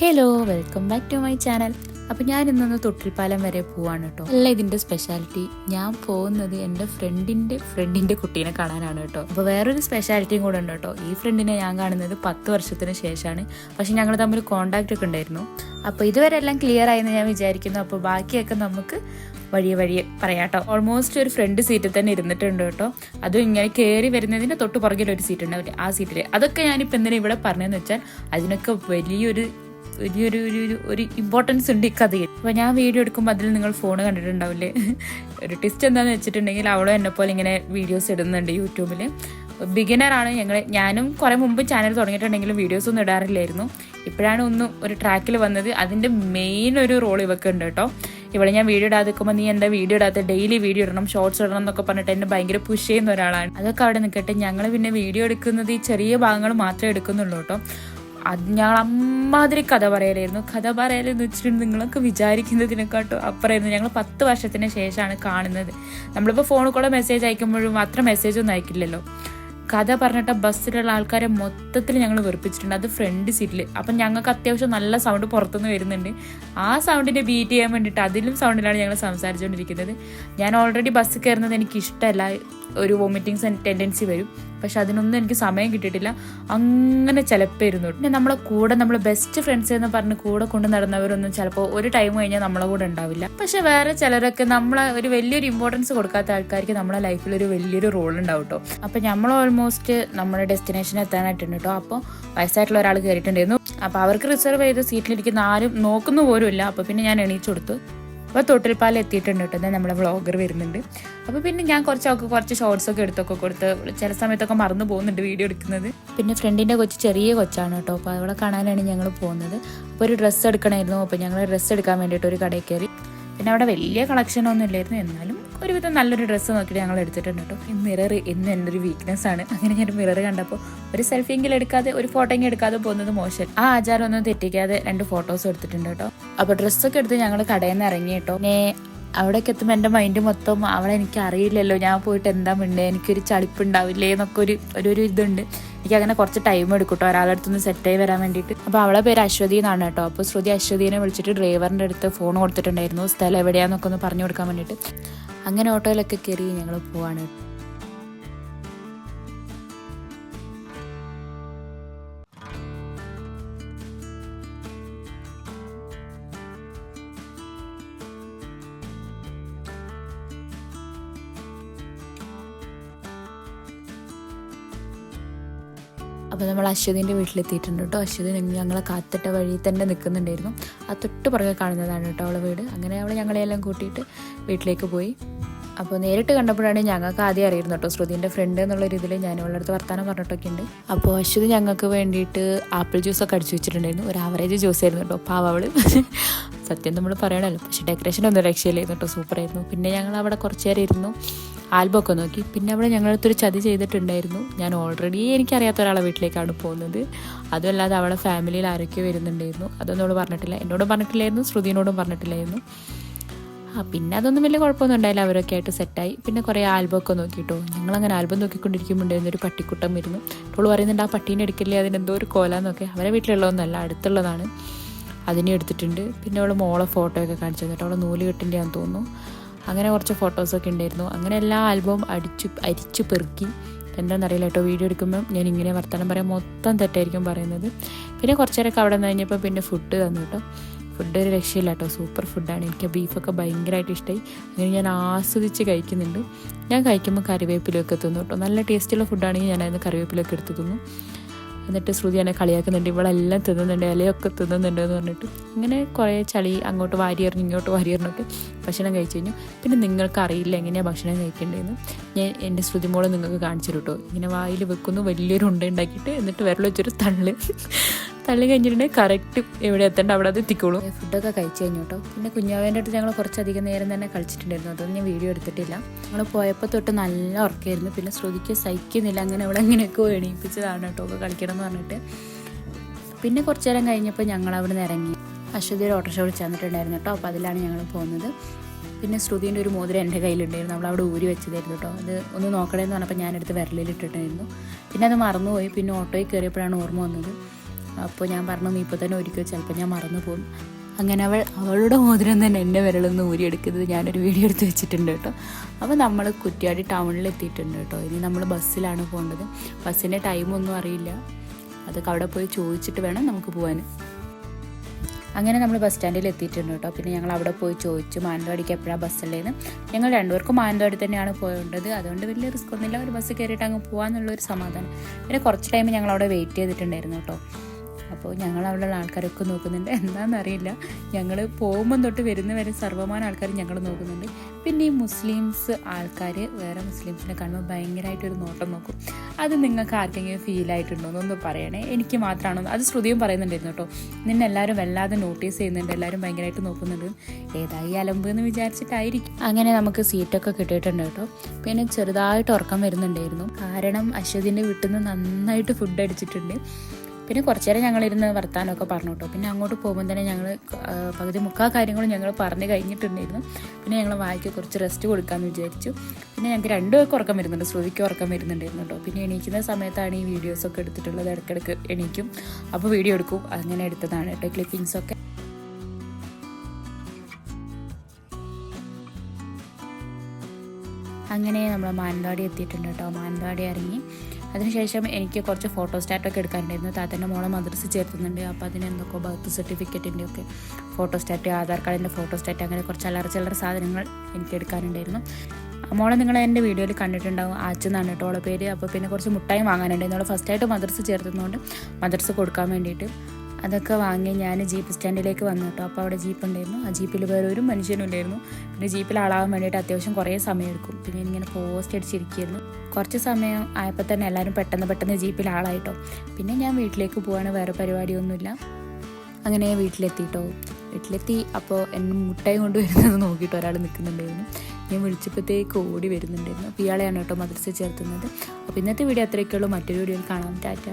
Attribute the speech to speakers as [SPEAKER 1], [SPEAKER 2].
[SPEAKER 1] Hello welcome back to my channel അപ്പോൾ ഞാൻ ഇന്നൊന്ന് തൊട്ടിൽപ്പാലം വരെ പോവാണ് കേട്ടോ. അല്ല ഇതിന്റെ സ്പെഷ്യാലിറ്റി ഞാൻ പോകുന്നത് എന്റെ ഫ്രണ്ടിന്റെ ഫ്രണ്ടിന്റെ കുട്ടീനെ കാണാനാണ് കേട്ടോ. അപ്പോൾ വേറൊരു സ്പെഷ്യാലിറ്റിയും കൂടെ ഉണ്ട് കേട്ടോ. ഈ ഫ്രണ്ടിനെ ഞാൻ കാണുന്നത് പത്ത് വർഷത്തിന് ശേഷമാണ്. പക്ഷേ ഞങ്ങൾ തമ്മിൽ കോണ്ടാക്റ്റ് ഒക്കെ ഉണ്ടായിരുന്നു. അപ്പോൾ ഇതുവരെ എല്ലാം ക്ലിയർ ആയെന്ന് ഞാൻ വിചാരിക്കുന്നു. അപ്പോൾ ബാക്കിയൊക്കെ നമുക്ക് വഴിയെ വഴിയെ പറയാം കേട്ടോ. ഓൾമോസ്റ്റ് ഒരു ഫ്രണ്ട് സീറ്റിൽ തന്നെ ഇരുന്നിട്ടുണ്ട് കേട്ടോ. അതും ഇങ്ങനെ കയറി വരുന്നതിന്റെ തൊട്ട് പുറകിലൊരു സീറ്റ് ഉണ്ടാവില്ലേ? ആ സീറ്റിൽ അതൊക്കെ ഞാനിപ്പോൾ എന്തിനാ ഇവിടെ പറഞ്ഞതെന്ന് വെച്ചാൽ അതിനൊക്കെ വലിയൊരു വലിയൊരു ഒരു ഒരു ഇമ്പോർട്ടൻസ് ഉണ്ട് ഈ കഥയിൽ. അപ്പോൾ ഞാൻ വീഡിയോ എടുക്കുമ്പോൾ അതിൽ നിങ്ങൾ ഫോൺ കണ്ടിട്ടുണ്ടാവില്ലേ? ഒരു ടിസ്റ്റ് എന്താണെന്ന് വെച്ചിട്ടുണ്ടെങ്കിൽ അവളും പോലെ ഇങ്ങനെ വീഡിയോസ് ഇടുന്നുണ്ട് യൂട്യൂബിൽ ബിഗിനറാണ് ഞങ്ങൾ ഞാനും കുറേ മുമ്പ് ചാനൽ തുടങ്ങിയിട്ടുണ്ടെങ്കിലും വീഡിയോസ് ഒന്നും ഇടാറില്ലായിരുന്നു. ഇപ്പോഴാണ് ഒന്ന് ഒരു ട്രാക്കിൽ വന്നത്. അതിന്റെ മെയിൻ ഒരു റോൾ ഇവക്ക് ഉണ്ട് കേട്ടോ. ഇവിടെ ഞാൻ വീഡിയോ ഇടാതെ നിൽക്കുമ്പോൾ നീ എന്താ വീഡിയോ ഇടാത്ത? ഡെയിലി വീഡിയോ ഇടണം ഷോർട്സ് ഇടണം എന്നൊക്കെ പറഞ്ഞിട്ട് എന്നെ ഭയങ്കര പുഷ് ചെയ്യുന്ന ഒരാളാണ്. അതൊക്കെ അവിടെ നിൽക്കട്ടെ ഞങ്ങൾ പിന്നെ വീഡിയോ എടുക്കുന്നത് ഈ ചെറിയ ഭാഗങ്ങൾ മാത്രമേ എടുക്കുന്നുള്ളൂ കേട്ടോ. അത് ഞങ്ങൾ അമ്മാതിരി കഥ പറയലായിരുന്നു. കഥ പറയലെന്ന് വെച്ചിട്ടുണ്ട് നിങ്ങളൊക്കെ വിചാരിക്കുന്നതിനെക്കാട്ടും അപ്പുറമായിരുന്നു. ഞങ്ങൾ പത്ത് വർഷത്തിന് ശേഷമാണ് കാണുന്നത്. നമ്മളിപ്പോൾ ഫോണിൽ കൂടെ മെസ്സേജ് അയക്കുമ്പോഴും അത്ര മെസ്സേജ് ഒന്നും അയക്കില്ലല്ലോ. കഥ പറഞ്ഞിട്ട് ബസ്സിലുള്ള ആൾക്കാരെ മൊത്തത്തിൽ ഞങ്ങൾ വെറുപ്പിച്ചിട്ടുണ്ട്. അത് ഫ്രണ്ട് സീറ്റിൽ അപ്പം ഞങ്ങൾക്ക് അത്യാവശ്യം നല്ല സൗണ്ട് പുറത്തുനിന്ന് വരുന്നുണ്ട്. ആ സൗണ്ടിനെ ബീറ്റ് ചെയ്യാൻ വേണ്ടിയിട്ട് അതിലും സൗണ്ടിലാണ് ഞങ്ങൾ സംസാരിച്ചുകൊണ്ടിരിക്കുന്നത് ഞാൻ ഓൾറെഡി ബസ് കയറുന്നത് എനിക്ക് ഇഷ്ടമല്ല ഒരു വോമിറ്റിങ്സ് ടെൻഡൻസി വരും. പക്ഷെ അതിനൊന്നും എനിക്ക് സമയം കിട്ടിയിട്ടില്ല. അങ്ങനെ ചിലപ്പായിരുന്നു പിന്നെ നമ്മളെ കൂടെ നമ്മൾ ബെസ്റ്റ് ഫ്രണ്ട്സ് എന്ന് പറഞ്ഞ് കൂടെ കൊണ്ട് നടന്നവരൊന്നും ചിലപ്പോൾ ഒരു ടൈം കഴിഞ്ഞാൽ നമ്മളെ കൂടെ ഉണ്ടാവില്ല. പക്ഷെ വേറെ ചിലരൊക്കെ നമ്മളെ ഒരു വലിയൊരു ഇമ്പോർട്ടൻസ് കൊടുക്കാത്ത ആൾക്കാർക്ക് നമ്മുടെ ലൈഫിൽ ഒരു വലിയൊരു റോൾ ഉണ്ടാവും കേട്ടോ അപ്പം നമ്മൾ ഓൾമോസ്റ്റ് നമ്മുടെ ഡെസ്റ്റിനേഷൻ എത്താനായിട്ടുണ്ട് കേട്ടോ അപ്പോൾ വയസ്സായിട്ടുള്ള ഒരാൾ കയറിയിട്ടുണ്ടായിരുന്നു അപ്പോൾ അവർക്ക് റിസർവ് ചെയ്ത സീറ്റിലിരിക്കുന്ന ആരും നോക്കുന്നു പോലും ഇല്ല അപ്പോൾ പിന്നെ ഞാൻ എണീച്ചു കൊടുത്തു. അപ്പോൾ തൊട്ടിൽപ്പാലം എത്തിയിട്ടുണ്ട് കേട്ടോ. നമ്മളെ വ്ളോഗർ വരുന്നുണ്ട്. അപ്പോൾ പിന്നെ ഞാൻ കുറച്ചൊക്കെ കുറച്ച് ഷോർട്സൊക്കെ എടുത്തൊക്കെ കൊടുത്ത് ചില സമയത്തൊക്കെ മറന്നു പോകുന്നുണ്ട് വീഡിയോ എടുക്കുന്നത്. പിന്നെ ഫ്രണ്ടിന്റെ കൊച്ച് ചെറിയ കൊച്ചാണ് കേട്ടോ. അപ്പോൾ അവളെ കാണാനാണ് ഞങ്ങൾ പോകുന്നത്. അപ്പോൾ ഒരു ഡ്രസ്സ് എടുക്കണമായിരുന്നു. അപ്പോൾ ഞങ്ങൾ ഡ്രസ്സ് എടുക്കാൻ വേണ്ടിയിട്ട് ഒരു കടയിൽ കയറി. പിന്നെ അവിടെ വലിയ കളക്ഷനൊന്നും ഇല്ലായിരുന്നു. എന്നാലും ഒരുവിധം നല്ലൊരു ഡ്രസ്സ് നോക്കിയിട്ട് ഞങ്ങൾ എടുത്തിട്ടുണ്ട് കേട്ടോ ഈ മിറർ എന്ന് എന്റെ ഒരു വീക്ക്നെസ് ആണ്. അങ്ങനെ ഞാൻ മിറർ കണ്ടപ്പോൾ ഒരു സെൽഫി എങ്കിലും എടുക്കാതെ ഒരു ഫോട്ടോയെങ്കിലും എടുക്കാതെ പോകുന്നത് മോശം. ആ ആചാരം ഒന്നും തെറ്റിക്കാതെ രണ്ട് ഫോട്ടോസ് എടുത്തിട്ടുണ്ട് കേട്ടോ അപ്പോൾ ഡ്രസ്സൊക്കെ എടുത്ത് ഞങ്ങൾ കടയിൽ നിന്ന് ഇറങ്ങി കേട്ടോ പിന്നെ അവിടേക്ക് എത്തുമ്പോൾ എന്റെ മൈൻഡ് മൊത്തം അവളെ എനിക്ക് അറിയില്ലല്ലോ. ഞാൻ പോയിട്ട് എന്താ മിണ്ടേ? എനിക്കൊരു ചളിപ്പുണ്ടാവില്ലേ എന്നൊക്കെ ഒരു ഒരു ഇതുണ്ട്. എനിക്ക് അങ്ങനെ കുറച്ച് ടൈം എടുക്കും കേട്ടോ ഒരാളുടെ അടുത്തുനിന്ന് സെറ്റായി വരാൻ വേണ്ടിയിട്ട്. അപ്പോൾ അവളെ പേര് അശ്വതി എന്നാണ് കേട്ടോ അപ്പോൾ ശ്രുതി അശ്വതിനെ വിളിച്ചിട്ട് ഡ്രൈവറിന്റെ അടുത്ത് ഫോൺ കൊടുത്തിട്ടുണ്ടായിരുന്നു. സ്ഥലം എവിടെയാന്നൊക്കെ ഒന്ന് പറഞ്ഞു കൊടുക്കാൻ വേണ്ടിയിട്ട്. അങ്ങനെ ഓട്ടോയിലൊക്കെ കയറി ഞങ്ങൾ പോവാണ്. അപ്പോൾ നമ്മൾ അശ്വതിന്റെ വീട്ടിലെത്തിയിട്ടുണ്ട് കേട്ടോ. അശ്വതി ഞങ്ങളെ കാത്തിട്ട വഴി തന്നെ നിൽക്കുന്നുണ്ടായിരുന്നു ആ തൊട്ട് പുറകെ കാണുന്നതാണ് കേട്ടോ അവളെ വീട്. അങ്ങനെ അവൾ ഞങ്ങളെയെല്ലാം കൂട്ടിയിട്ട് വീട്ടിലേക്ക് പോയി. അപ്പോൾ നേരിട്ട് കണ്ടപ്പോഴാണ് ഞങ്ങൾക്ക് ആദ്യം അറിയുന്നത് കേട്ടോ ശ്രുതിന്റെ ഫ്രണ്ട് എന്നുള്ള രീതിയിൽ ഞാൻ അവളുടെ അടുത്ത് വർത്താനം പറഞ്ഞിട്ടൊക്കെ ഉണ്ട്. അപ്പോൾ അശ്വതി ഞങ്ങൾക്ക് വേണ്ടിയിട്ട് ആപ്പിൾ ജ്യൂസൊക്കെ അടിച്ചു വെച്ചിട്ടുണ്ടായിരുന്നു. ഒരു ആവറേജ് ജ്യൂസ് ആയിരുന്നു കേട്ടോ പാവ അവൾ. സത്യം നമ്മൾ പറയണല്ലോ പക്ഷേ ഡെക്കറേഷൻ ഒന്നും രക്ഷയില്ലായിരുന്നു കേട്ടോ സൂപ്പറായിരുന്നു പിന്നെ ഞങ്ങൾ അവിടെ കുറച്ച് നേരം ഇരുന്നു ആൽബം ഒക്കെ നോക്കി. പിന്നെ അവിടെ ഞങ്ങളടുത്തൊരു ചതി ചെയ്തിട്ടുണ്ടായിരുന്നു. ഞാൻ ഓൾറെഡി എനിക്കറിയാത്ത ഒരാളെ വീട്ടിലേക്കാണ് പോകുന്നത്. അതുമല്ലാതെ അവളെ ഫാമിലിയിൽ ആരൊക്കെ വരുന്നുണ്ടായിരുന്നു. അതൊന്നും അവൾ പറഞ്ഞിട്ടില്ല. എന്നോടും പറഞ്ഞിട്ടില്ലായിരുന്നു ശ്രുതിനോടും പറഞ്ഞിട്ടില്ലായിരുന്നു. ആ പിന്നെ അതൊന്നും വലിയ കുഴപ്പമൊന്നും ഉണ്ടായില്ല. അവരൊക്കെ ആയിട്ട് സെറ്റായി പിന്നെ കുറേ ആൽബം ഒക്കെ നോക്കിട്ടോ. ഞങ്ങളങ്ങനെ ആൽബം നോക്കിക്കൊണ്ടിരിക്കുമ്പോണ്ടായിരുന്നു. ഒരു പട്ടിക്കുട്ടം ഇരുന്നു അപ്പോൾ പറയുന്നുണ്ട് ആ പട്ടീനെ എടുക്കില്ലേ? അതിനെന്തോ ഒരു കോലാന്നൊക്കെ. അവരെ വീട്ടിലുള്ളതൊന്നുമല്ല അടുത്തുള്ളതാണ്. അതിനെ എടുത്തിട്ടുണ്ട്. പിന്നെ അവളെ മോളെ ഫോട്ടോ ഒക്കെ കാണിച്ചു തന്നിട്ട് അവളെ നൂൽ കെട്ടിന്റെയാന്ന് തോന്നുന്നു. അങ്ങനെ കുറച്ച് ഫോട്ടോസൊക്കെ ഉണ്ടായിരുന്നു. അങ്ങനെ എല്ലാ ആൽബവും അടിച്ചു അരിച്ചു പെറുക്കി. എന്താണെന്നറിയില്ല കേട്ടോ. വീഡിയോ എടുക്കുമ്പോൾ ഞാൻ ഇങ്ങനെ വർത്തമാനം പറയാൻ മൊത്തം തെറ്റായിരിക്കും പറയുന്നത്. പിന്നെ കുറച്ചേരൊക്കെ അവിടെ നിന്ന് കഴിഞ്ഞപ്പോൾ പിന്നെ ഫുഡ് തന്നു കേട്ടോ. ഫുഡ് ഒരു രക്ഷയില്ല കേട്ടോ. സൂപ്പർ ഫുഡാണ്. എനിക്ക് ബീഫൊക്കെ ഭയങ്കരമായിട്ട് ഇഷ്ടമായി അങ്ങനെ ഞാൻ ആസ്വദിച്ച് കഴിക്കുന്നുണ്ട്. ഞാൻ കഴിക്കുമ്പോൾ കറിവേപ്പിലൊക്കെ തിന്നു കേട്ടോ. നല്ല ടേസ്റ്റുള്ള ഫുഡാണെങ്കിൽ ഞാൻ അതിന് കറിവേപ്പിലൊക്കെ എടുത്ത് തിന്നു. എന്നിട്ട് ശ്രുതി എന്നെ കളിയാക്കുന്നുണ്ട്. ഇവളെല്ലാം തിന്നുന്നുണ്ട്. ഇലയൊക്കെ തിന്നുന്നുണ്ട് എന്ന് പറഞ്ഞിട്ട്. ഇങ്ങനെ കുറേ ചളി അങ്ങോട്ട് വാരിയറിഞ്ഞ് ഇങ്ങോട്ട് വാരിയറിഞ്ഞിട്ട് ഭക്ഷണം കഴിച്ചു കഴിഞ്ഞു. പിന്നെ നിങ്ങൾക്ക് അറിയില്ല എങ്ങനെയാണ് ഭക്ഷണം കഴിക്കേണ്ടതെന്ന്. ഞാൻ എന്റെ ശ്രുതിമോൾ നിങ്ങൾക്ക് കാണിച്ചു കേട്ടോ. ഇങ്ങനെ വായിൽ വെക്കുന്നു. വലിയൊരു ഉണ്ട ഉണ്ടാക്കിയിട്ട് എന്നിട്ട് വിരൽ വെച്ചൊരു തള്ള്. തള്ളി കഴിഞ്ഞിട്ടുണ്ടെങ്കിൽ കറക്റ്റ് എവിടെ എത്തേണ്ട? അവിടെ അത് എത്തിക്കോളും. ഫുഡൊക്കെ കഴിച്ചു കഴിഞ്ഞു കേട്ടോ. പിന്നെ കുഞ്ഞാവേന്റെ അടുത്ത് ഞങ്ങൾ കുറച്ചധികം നേരം തന്നെ കളിച്ചിട്ടുണ്ടായിരുന്നു. അതൊന്നും ഞാൻ വീഡിയോ എടുത്തിട്ടില്ല. ഞങ്ങൾ പോയപ്പോൾ തൊട്ട് നല്ല ഉറക്കമായിരുന്നു. പിന്നെ ശ്രുതിക്ക് സഹിക്കുന്നില്ല. അങ്ങനെ അവിടെ അങ്ങനെയൊക്കെ എണീപ്പിച്ചതാണ് കേട്ടോ. ഒക്കെ കളിക്കണം എന്ന് പറഞ്ഞിട്ട്. പിന്നെ കുറച്ച് നേരം കഴിഞ്ഞപ്പോൾ ഞങ്ങൾ അവിടെ നിന്ന് ഇറങ്ങി. അശ്വതി ഒരു ഓട്ടോറിക്ഷ വിളിച്ച് തന്നിട്ടുണ്ടായിരുന്നു കേട്ടോ. അപ്പോൾ അതിലാണ് ഞങ്ങൾ പോകുന്നത്. പിന്നെ ശ്രുതിന്റെ ഒരു മോതിരം എന്റെ കയ്യിലുണ്ടായിരുന്നു. നമ്മൾ അവിടെ ഊരി വെച്ചതായിരുന്നു കേട്ടോ. അത് ഒന്ന് നോക്കണേന്ന് പറഞ്ഞപ്പോൾ ഞാനെടുത്ത് വിരലിൽ ഇട്ടിട്ടായിരുന്നു. പിന്നെ അത് മറന്നുപോയി. പിന്നെ ഓട്ടോയിൽ കയറിയപ്പോഴാണ് ഓർമ്മ വന്നത്. അപ്പോൾ ഞാൻ പറഞ്ഞു നീ ഇപ്പോൾ തന്നെ ഒരിക്കലും ചിലപ്പോൾ ഞാൻ മറന്നു പോകും. അങ്ങനെ അവൾ അവളുടെ മോതിരം തന്നെ എന്റെ വിരലൊന്ന് ഊരിയെടുക്കുന്നത് ഞാനൊരു വീഡിയോ എടുത്ത് വെച്ചിട്ടുണ്ട് കേട്ടോ. അപ്പോൾ നമ്മൾ കുറ്റ്യാടി ടൗണിൽ എത്തിയിട്ടുണ്ട് കേട്ടോ. ഇനി നമ്മൾ ബസ്സിലാണ് പോകേണ്ടത്. ബസ്സിന്റെ ടൈമൊന്നും അറിയില്ല. അതൊക്കെ അവിടെ പോയി ചോദിച്ചിട്ട് വേണം നമുക്ക് പോകാൻ. അങ്ങനെ നമ്മൾ ബസ് സ്റ്റാൻഡിൽ എത്തിയിട്ടുണ്ട് കേട്ടോ. പിന്നെ ഞങ്ങൾ അവിടെ പോയി ചോദിച്ചു മാനന്തവാടിക്ക് എപ്പോഴാണ് ബസ്സുള്ളതെന്ന് ഞങ്ങൾ രണ്ടുപേർക്കും മാനന്തവാടി തന്നെയാണ് പോകേണ്ടത്. അതുകൊണ്ട് വലിയ റിസ്ക് ഒന്നുമില്ല. ഒരു ബസ് കയറിയിട്ട് അങ്ങ് പോകാമെന്നുള്ളൊരു സമാധാനം. പിന്നെ കുറച്ച് ടൈം ഞങ്ങൾ അവിടെ വെയിറ്റ് ചെയ്തിട്ടുണ്ടായിരുന്നു കേട്ടോ. അപ്പോൾ ഞങ്ങൾ അവിടെയുള്ള ആൾക്കാരൊക്കെ നോക്കുന്നുണ്ട്. എന്താണെന്നറിയില്ല ഞങ്ങൾ പോകുമ്പം തൊട്ട് വരുന്ന വരെ സർവമാന ആൾക്കാർ ഞങ്ങൾ നോക്കുന്നുണ്ട്. പിന്നെ ഈ മുസ്ലിംസ് ആൾക്കാർ വേറെ മുസ്ലിംസിനെ കാണുമ്പോൾ ഭയങ്കരമായിട്ടൊരു നോട്ടം നോക്കും. അത് നിങ്ങൾക്ക് ആർക്കെങ്കിലും ഫീൽ ആയിട്ടുണ്ടോ എന്നൊന്ന് പറയണേ. എനിക്ക് മാത്രമാണോ? അത് ശ്രുതിയും പറയുന്നുണ്ടായിരുന്നു കേട്ടോ. നിന്നെ എല്ലാവരും വല്ലാതെ നോട്ടീസ് ചെയ്യുന്നുണ്ട്. എല്ലാവരും ഭയങ്കരമായിട്ട് നോക്കുന്നുണ്ട്. ഏതായി അലമ്പ് എന്ന് വിചാരിച്ചിട്ടായിരിക്കും. അങ്ങനെ നമുക്ക് സീറ്റൊക്കെ കിട്ടിയിട്ടുണ്ട് കേട്ടോ. പിന്നെ ചെറുതായിട്ട് ഉറക്കം വരുന്നുണ്ടായിരുന്നു. കാരണം അശ്വതിന്റെ വീട്ടിൽ നിന്ന് നന്നായിട്ട് ഫുഡ് അടിച്ചിട്ടുണ്ട്. പിന്നെ കുറച്ചു നേരം ഞങ്ങളിരുന്ന് വർത്താനമൊക്കെ പറഞ്ഞു കേട്ടോ പിന്നെ അങ്ങോട്ട് പോകുമ്പോൾ തന്നെ ഞങ്ങൾ പകുതി മുക്കാൽ കാര്യങ്ങളും ഞങ്ങൾ പറഞ്ഞു കഴിഞ്ഞിട്ടുണ്ടായിരുന്നു. പിന്നെ ഞങ്ങൾ വായിക്ക് കുറച്ച് റെസ്റ്റ് കൊടുക്കാമെന്ന് വിചാരിച്ചു. പിന്നെ ഞങ്ങൾക്ക് രണ്ടുപേർക്ക് ഉറക്കം വരുന്നുണ്ട്. ശ്രുതിക്ക് ഉറക്കം വരുന്നുണ്ടായിരുന്നു കേട്ടോ പിന്നെ എണീക്കുന്ന സമയത്താണ് ഈ വീഡിയോസൊക്കെ എടുത്തിട്ടുള്ളത്. ഇടയ്ക്കിടയ്ക്ക് എണീക്കും. അപ്പോൾ വീഡിയോ എടുക്കും. അങ്ങനെ എടുത്തതാണ് കേട്ടോ ക്ലിപ്പിങ്സൊക്കെ അങ്ങനെ നമ്മൾ മാനന്തവാടി എത്തിയിട്ടുണ്ട് കേട്ടോ. മാനന്തവാടി ഇറങ്ങി അതിനുശേഷം എനിക്ക് കുറച്ച് ഫോട്ടോ സ്റ്റാറ്റൊക്കെ എടുക്കാനുണ്ടായിരുന്നു. താത്തന്റെ മോളെ മദ്രസ് ചേർത്തുന്നുണ്ട്. അപ്പോൾ അതിന് എന്തൊക്കെ ബർത്ത് സർട്ടിഫിക്കറ്റിന്റെ ഒക്കെ ഫോട്ടോ സ്റ്റാറ്റ് ആധാർ കാർഡിന്റെ ഫോട്ടോ സ്റ്റാറ്റ് അങ്ങനെ കുറച്ച് അല്ലറ ചില്ലറ സാധനങ്ങൾ എനിക്ക് എടുക്കാനുണ്ടായിരുന്നു. മോളെ നിങ്ങൾ എന്റെ വീഡിയോയിൽ കണ്ടിട്ടുണ്ടാവും. ആച്ചെന്നാണ് കേട്ടോ ഓളെ പേര്. അപ്പോൾ പിന്നെ കുറച്ച് മുട്ടായി വാങ്ങാനുണ്ടായിരുന്നു. അവൾ ഫസ്റ്റായിട്ട് മദ്രസ് ചേർത്തുന്നതുകൊണ്ട് മദ്രസ് കൊടുക്കാൻ വേണ്ടിയിട്ട് അതൊക്കെ വാങ്ങി ഞാൻ ജീപ്പ് സ്റ്റാൻഡിലേക്ക് വന്നു കേട്ടോ. അപ്പോൾ അവിടെ ജീപ്പ് ഉണ്ടായിരുന്നു. ആ ജീപ്പിൽ വേറെ ഒരു മനുഷ്യനും ഉണ്ടായിരുന്നു പിന്നെ ജീപ്പിൽ ആളാവാൻ വേണ്ടിയിട്ട് അത്യാവശ്യം കുറേ സമയം എടുക്കും. പിന്നെ ഇങ്ങനെ പോസ്റ്റ് അടിച്ചിരിക്കുകയായിരുന്നു. കുറച്ച് സമയം ആയപ്പോൾ തന്നെ എല്ലാവരും പെട്ടെന്ന് പെട്ടെന്ന് ജീപ്പിൽ ആളായിട്ടോ. പിന്നെ ഞാൻ വീട്ടിലേക്ക് പോവാണ്. വേറെ പരിപാടിയൊന്നുമില്ല. അങ്ങനെ വീട്ടിലെത്തിയിട്ടോ വീട്ടിലെത്തി അപ്പോൾ എന്നെ മുട്ടായി കൊണ്ടുവരുന്നത് നോക്കിയിട്ട് ഒരാൾ നിൽക്കുന്നുണ്ടായിരുന്നു. ഞാൻ വിളിച്ചപ്പോഴത്തേക്ക് ഓടി വരുന്നുണ്ടായിരുന്നു. അപ്പോൾ ഇയാളെയാണ് കേട്ടോ മദ്രസ ചേർത്തുന്നത്. അപ്പോൾ ഇന്നത്തെ വീഡിയോ അത്രയൊക്കെയുള്ളൂ മറ്റൊരു വീഡിയോയിൽ കാണാം. ടാറ്റ.